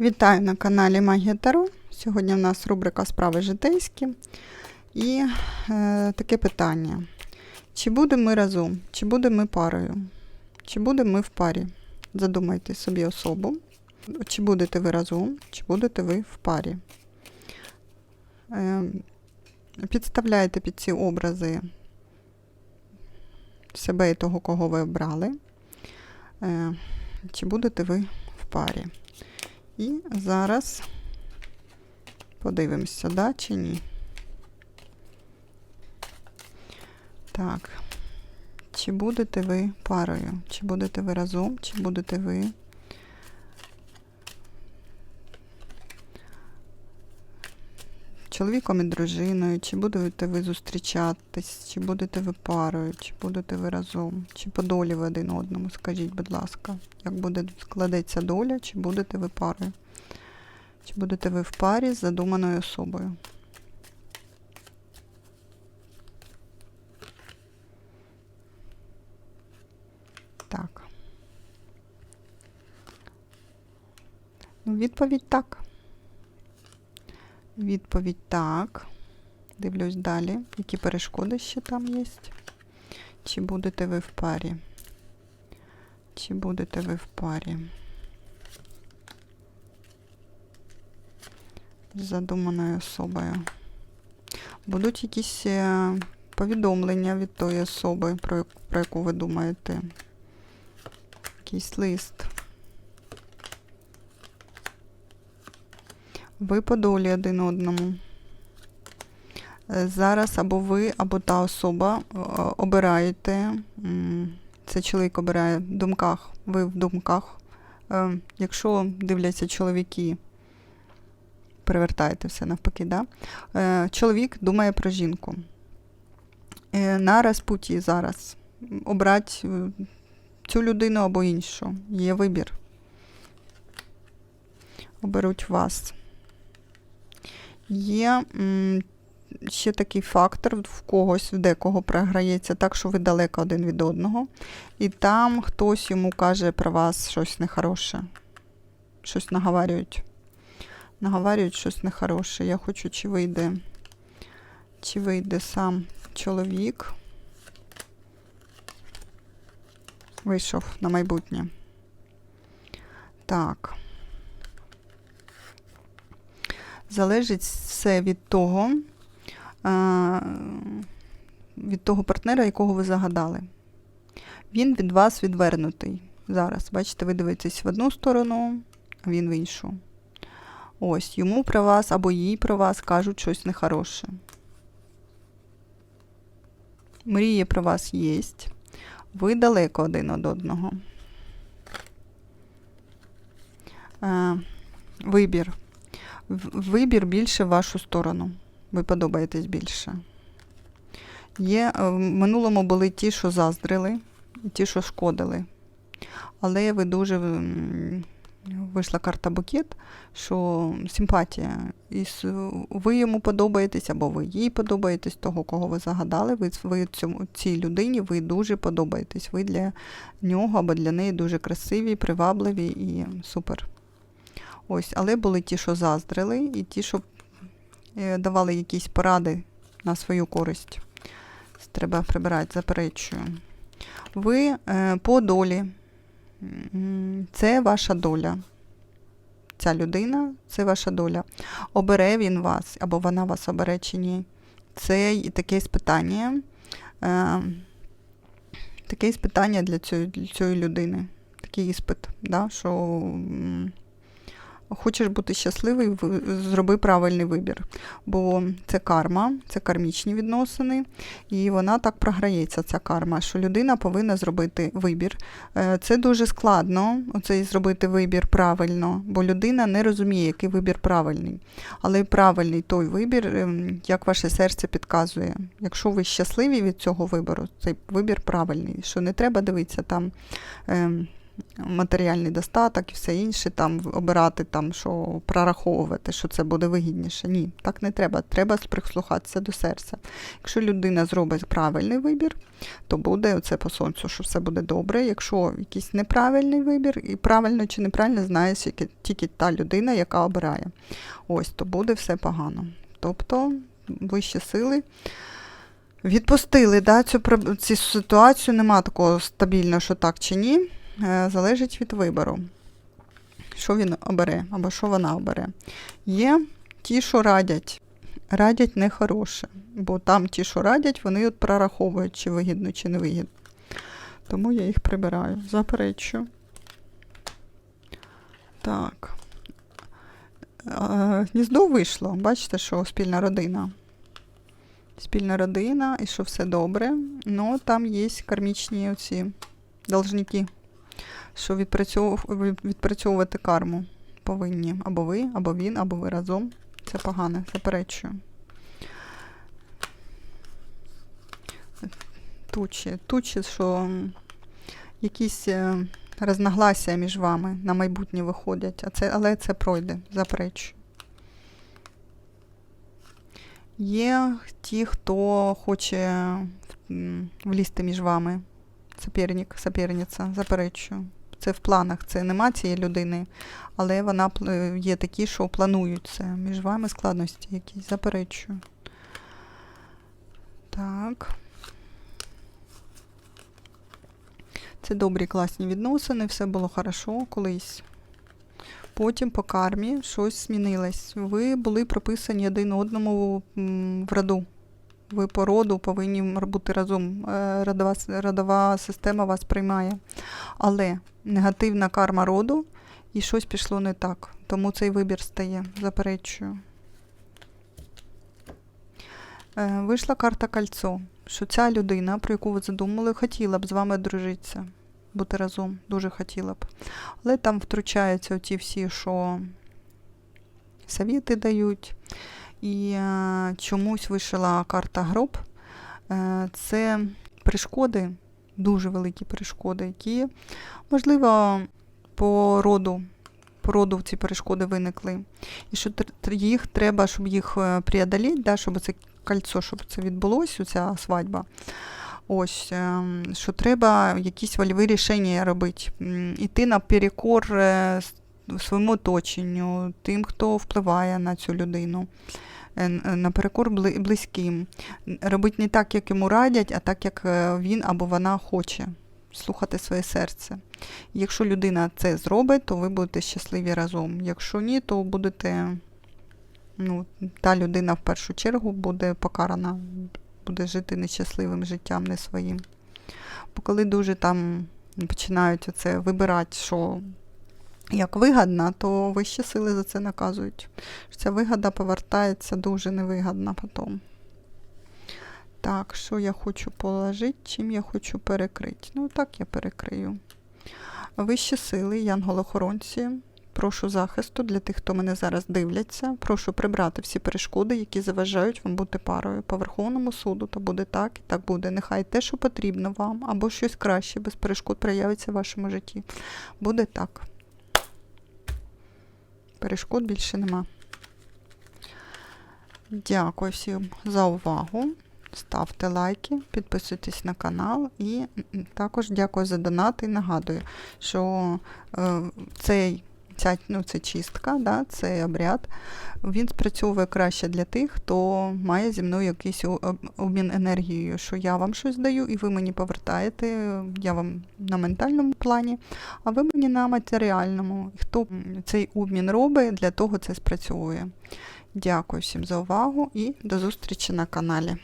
Вітаю на каналі Магія Таро. Сьогодні в нас рубрика Справи житейські. І е, таке питання: чи будемо ми разом, чи будемо ми парою, чи будемо ми в парі? Задумайте собі особу, чи будете ви разом, чи будете ви в парі. Е, підставляйте під ці образи себе і того, кого ви обрали. Е, чи будете ви в парі? І зараз подивимося, да чи ні. Так. Чи будете ви парою? Чи будете ви разом, чи будете ви чоловіком і дружиною, чи будете ви зустрічатись, чи будете ви парою, чи будете ви разом, чи по долі ви один одному, скажіть, будь ласка, як буде складеться доля, чи будете ви парою? Чи будете ви в парі з задуманою особою? Так. Ну, Відповідь так. Відповідь так. Дивлюсь далі, які перешкоди ще там є. Чи будете ви в парі? Чи будете ви в парі? З задуманою особою. Будуть якісь е, повідомлення від тої особи, про яку ви думаєте. Якийсь лист. Ви по долі один одному. Зараз або ви, або та особа е, обираєте. Це чоловік обирає в думках, ви в думках. Е, Якщо дивляться чоловіки, перевертаєте все навпаки, да? Е, чоловік думає про жінку. На розпуті зараз. Обрати цю людину або іншу. Є вибір. Оберуть вас. Є ще такий фактор в когось, в декого програється так, що ви далеко один від одного. І там хтось йому каже про вас щось нехороше. Щось наговарюють. Наговарюють щось нехороше. Я хочу, чи вийде, чи вийде сам чоловік. Вийшов на майбутнє. Так. Залежить все від того, від того партнера, якого ви загадали. Він від вас відвернутий. Зараз, бачите, ви дивитесь в одну сторону, а він в іншу. Ось, йому про вас або їй про вас кажуть щось нехороше. Мрії про вас є. Ви далеко один від одного. Е, Вибір. Вибір більше в вашу сторону. Ви подобаєтесь більше. Є, е, в минулому були ті, що заздрили, ті, що шкодили. Але ви дуже вийшла карта букет, що симпатія. І ви йому подобаєтесь, або ви їй подобаєтесь, того, кого ви загадали. Ви, ви цьому, цій людині ви дуже подобаєтесь. Ви для нього або для неї дуже красиві, привабливі і супер. Ось, але були ті, що заздрили, і ті, що е, давали якісь поради на свою користь. Треба прибирати, заперечую. Ви е, по долі. Це ваша доля. Ця людина це ваша доля. Обере він вас, або вона вас обере чи ні. Це й таке питання. Е, таке питання для цієї, для цієї людини. Такий іспит, да, що хочеш бути щасливий, зроби правильний вибір. Бо це карма, це кармічні відносини, і вона так програється, ця карма, що людина повинна зробити вибір. Е, Це дуже складно, оцей зробити вибір правильно, бо людина не розуміє, який вибір правильний. Але правильний той вибір, ем, як ваше серце підказує. Якщо ви щасливі від цього вибору, цей вибір правильний. Що не треба дивитися там. Матеріальний достаток і все інше, там обирати, там, що прораховувати, що це буде вигідніше. Ні, так не треба. Треба прислухатися до серця. Якщо людина зробить правильний вибір, то буде оце по сонцю, що все буде добре. Якщо якийсь неправильний вибір, і правильно чи неправильно знає тільки, та людина, яка обирає. Ось, то буде все погано. Тобто вищі сили. Відпустили да, цю, цю ситуацію, нема такого стабільного, що так чи ні. Е, Залежить від вибору, що він обере або що вона обере. Є ті, що радять. Радять нехороше, бо там ті, що радять, вони от прораховують, чи вигідно, чи не вигідно. Тому я їх прибираю. Заперечу. Так. Е, Гніздо вийшло. Бачите, що спільна родина. Спільна родина, і що все добре. Ну, там є кармічні оці должники, що відпрацьов... відпрацьовувати карму повинні. Або ви, або він, або ви разом. Це погане, заперечую. Тучі. Тучі, що якісь е, між вами на майбутнє виходять, а це, але це пройде, заперечую. Є ті, хто хоче влізти між вами. Соперник, соперниця, заперечую. Це в планах, це нема цієї людини, але вона є такі, що планують це. Між вами складності якісь, заперечую. Так. Це добрі класні відносини, все було хорошо колись. Потім по кармі щось змінилось. Ви були прописані один одному в роду. Ви по роду повинні бути разом. Е, Родова, родова система вас приймає. Але негативна карма роду і щось пішло не так. Тому цей вибір стає. Заперечую. Е, Вийшла карта кольцо, що ця людина, про яку ви задумали, хотіла б з вами дружитися, бути разом, дуже хотіла б. Але там втручаються оті всі, що совіти дають. І е, чомусь вийшла карта гроб. Е, це перешкоди, дуже великі перешкоди, які, можливо, по роду, по роду ці перешкоди виникли. І що їх треба, щоб їх е, преодоліти, да, щоб це кольцо, щоб це відбулося, ця свадьба. Ось, що треба якісь вольові рішення робити. Іти наперекор своєму оточенню, тим, хто впливає на цю людину, е, е, наперекор бли- близьким. Робити не так, як йому радять, а так, як е, він або вона хоче. Слухати своє серце. Якщо людина це зробить, то ви будете щасливі разом. Якщо ні, то будете, ну, та людина в першу чергу буде покарана, буде жити нещасливим життям, не своїм. Бо коли дуже там починають оце вибирати, що як вигадна, то вищі сили за це наказують. Ця вигода повертається дуже невигадна потім. Так, що я хочу положити, чим я хочу перекрити? Ну, так я перекрию. Вищі сили, янголохоронці, прошу захисту для тих, хто мене зараз дивляться. Прошу прибрати всі перешкоди, які заважають вам бути парою. По Верховному суду то буде так і так буде. Нехай те, що потрібно вам, або щось краще без перешкод проявиться в вашому житті. Буде так. Перешкод більше нема. Дякую всім за увагу. Ставте лайки, підписуйтесь на канал і також дякую за донати. І нагадую, що е, цей, ця ну, це чистка, да, цей обряд, він спрацьовує краще для тих, хто має зі мною якийсь обмін енергією, що я вам щось даю, і ви мені повертаєте, я вам на ментальному плані, а ви мені на матеріальному. Хто цей обмін робить, для того це спрацьовує. Дякую всім за увагу і до зустрічі на каналі.